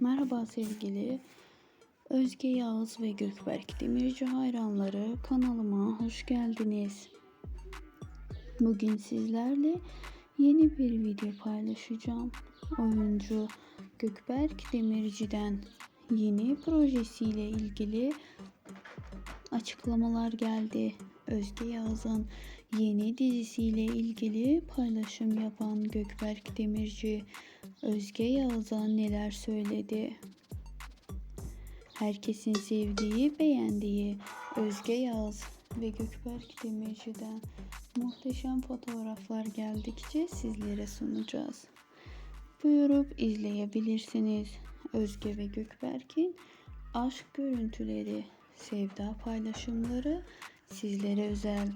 Merhaba sevgili Özge Yağız ve Gökberk Demirci hayranları kanalıma hoş geldiniz. Bugün sizlerle yeni bir video paylaşacağım. Oyuncu Gökberk Demirci'den yeni projesiyle ilgili açıklamalar geldi. Özge Yağız'ın yeni dizisiyle ilgili paylaşım yapan Gökberk Demirci Özge Yağız'a neler söyledi? Herkesin sevdiği, beğendiği Özge Yağız ve Gökberk Demirci'den muhteşem fotoğraflar geldikçe sizlere sunacağız. Buyurup izleyebilirsiniz. Özge ve Gökberk'in aşk görüntüleri, sevda paylaşımları sizlere özel.